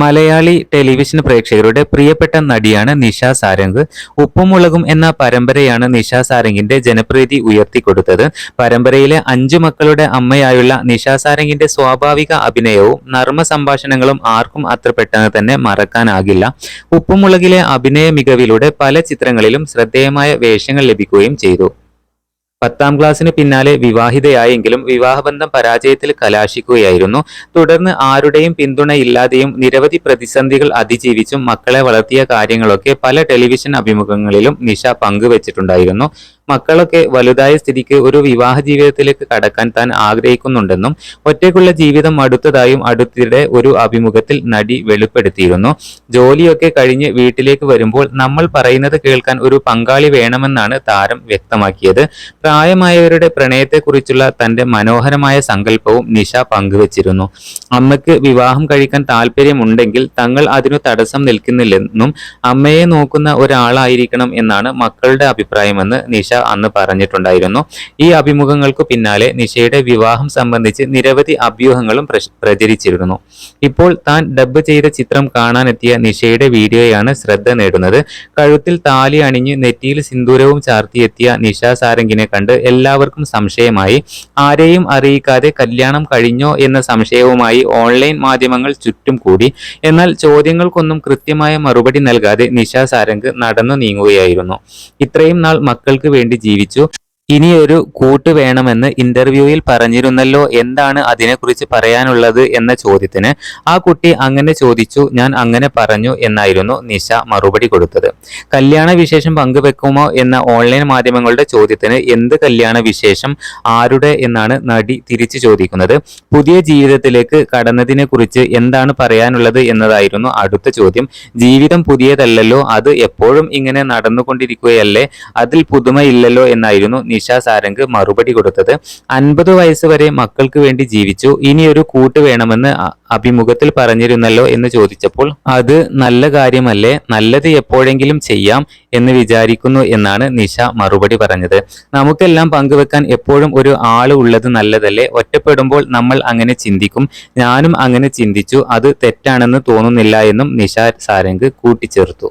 Malayali television പ്രേക്ഷകരുടെ പ്രിയപ്പെട്ട നടിയാണ് നിഷ സാരംഗ്. ഉപ്പുമുളകും എന്ന പരമ്പരയാണ് നിഷ സാരംഗിന്റെ ജനപ്രീതി ഉയർത്തിക്കൊടുത്തത്. പരമ്പരയിലെ അഞ്ചു മക്കളുടെ അമ്മയായുള്ള നിഷ സാരംഗിന്റെ സ്വാഭാവിക അഭിനയവും നർമ്മ സംഭാഷണങ്ങളും ആർക്കും അത്ര പെട്ടെന്ന് തന്നെ മറക്കാനാകില്ല. ഉപ്പുമുളകിലെ അഭിനയ മികവിലൂടെ പല ചിത്രങ്ങളിലും ശ്രദ്ധേയമായ വേഷങ്ങൾ ലഭിക്കുകയും ചെയ്തു. പത്താം ക്ലാസ്സിന് പിന്നാലെ വിവാഹിതയായെങ്കിലും വിവാഹബന്ധം പരാജയത്തിൽ കലാശിക്കുകയായിരുന്നു. തുടർന്ന് ആരുടെയും പിന്തുണയില്ലാതെയും നിരവധി പ്രതിസന്ധികൾ അതിജീവിച്ചും മക്കളെ വളർത്തിയ കാര്യങ്ങളൊക്കെ പല ടെലിവിഷൻ അഭിമുഖങ്ങളിലും നിഷ പങ്കുവച്ചിട്ടുണ്ടായിരുന്നു. മക്കളൊക്കെ വലുതായ സ്ഥിതിക്ക് ഒരു വിവാഹ ജീവിതത്തിലേക്ക് കടക്കാൻ താൻ ആഗ്രഹിക്കുന്നുണ്ടെന്നും ഒറ്റയ്ക്കുള്ള ജീവിതം അടുത്തതായും അടുത്തിടെ ഒരു അഭിമുഖത്തിൽ നടി വെളിപ്പെടുത്തിയിരുന്നു. ജോലിയൊക്കെ കഴിഞ്ഞ് വീട്ടിലേക്ക് വരുമ്പോൾ നമ്മൾ പറയുന്നത് കേൾക്കാൻ ഒരു പങ്കാളി വേണമെന്നാണ് താരം വ്യക്തമാക്കിയത്. പ്രായമായവരുടെ പ്രണയത്തെക്കുറിച്ചുള്ള തന്റെ മനോഹരമായ സങ്കല്പവും നിഷ പങ്കുവച്ചിരുന്നു. അമ്മയ്ക്ക് വിവാഹം കഴിക്കാൻ താല്പര്യമുണ്ടെങ്കിൽ തങ്ങൾ അതിനു തടസ്സം നിൽക്കുന്നില്ലെന്നും അമ്മയെ നോക്കുന്ന ഒരാളായിരിക്കണം എന്നാണ് മക്കളുടെ അഭിപ്രായമെന്ന് നിഷ അന്ന് പറഞ്ഞിട്ടുണ്ടായിരുന്നു. ഈ അഭിമുഖങ്ങൾക്ക് പിന്നാലെ നിഷയുടെ വിവാഹം സംബന്ധിച്ച് നിരവധി അഭ്യൂഹങ്ങളും പ്രചരിച്ചിരുന്നു. ഇപ്പോൾ താൻ ഡബ് ചെയ്ത ചിത്രം കാണാനെത്തിയ നിഷയുടെ വീഡിയോയാണ് ശ്രദ്ധ നേടുന്നത്. കഴുത്തിൽ താലി അണിഞ്ഞ് നെറ്റിയിൽ സിന്ദൂരവും ചാർത്തിയെത്തിയ നിഷ സാരംഗിനെ കണ്ട് എല്ലാവർക്കും സംശയമായി. ആരെയും അറിയിക്കാതെ കല്യാണം കഴിഞ്ഞോ എന്ന സംശയവുമായി ഓൺലൈൻ മാധ്യമങ്ങൾ ചുറ്റും കൂടി. എന്നാൽ ചോദ്യങ്ങൾക്കൊന്നും കൃത്യമായ മറുപടി നൽകാതെ നിഷ സാരംഗ് നടന്നു നീങ്ങുകയായിരുന്നു. ഇത്രയും നാൾ മക്കൾക്ക് വേണ്ടി ജീവിച്ചു. ഇനിയൊരു കൂട്ട് വേണമെന്ന് ഇന്റർവ്യൂവിൽ പറഞ്ഞിരുന്നല്ലോ. എന്താണ് അതിനെക്കുറിച്ച് പറയാനുള്ളത് എന്ന ചോദ്യത്തിന് ആ കുട്ടി അങ്ങനെ ചോദിച്ചു ഞാൻ അങ്ങനെ പറഞ്ഞു എന്നായിരുന്നു നിഷ മറുപടി കൊടുത്തത്. കല്യാണ വിശേഷം പങ്കുവെക്കുമോ എന്ന ഓൺലൈൻ മാധ്യമങ്ങളുടെ ചോദ്യത്തിന് എന്ത് കല്യാണ വിശേഷം ആരുടെ എന്നാണ് നടി തിരിച്ചു ചോദിക്കുന്നത്. പുതിയ ജീവിതത്തിലേക്ക് കടന്നതിനെ കുറിച്ച് എന്താണ് പറയാനുള്ളത് എന്നതായിരുന്നു അടുത്ത ചോദ്യം. ജീവിതം പുതിയതല്ലല്ലോ അത് എപ്പോഴും ഇങ്ങനെ നടന്നുകൊണ്ടിരിക്കുകയല്ലേ അതിൽ പുതുമയില്ലല്ലോ എന്നായിരുന്നു നിഷ സാരംഗ് മറുപടി കൊടുത്തത്. അൻപത് വയസ്സ് വരെ മക്കൾക്ക് വേണ്ടി ജീവിച്ചു. ഇനി ഒരു കൂട്ട് വേണമെന്ന് അഭിമുഖത്തിൽ പറഞ്ഞിരുന്നല്ലോ എന്ന് ചോദിച്ചപ്പോൾ അത് നല്ല കാര്യമല്ലേ? നല്ലത് എപ്പോഴെങ്കിലും ചെയ്യാം എന്ന് വിചാരിക്കുന്നു എന്നാണ് നിഷ മറുപടി പറഞ്ഞത്. നമുക്കെല്ലാം പങ്കുവെക്കാൻ എപ്പോഴും ഒരു ആൾ ഉള്ളത് നല്ലതല്ലേ? ഒറ്റപ്പെടുമ്പോൾ നമ്മൾ അങ്ങനെ ചിന്തിക്കും. ഞാനും അങ്ങനെ ചിന്തിച്ചു. അത് തെറ്റാണെന്ന് തോന്നുന്നില്ല എന്നും നിഷ സാരംഗ് കൂട്ടിച്ചേർത്തു.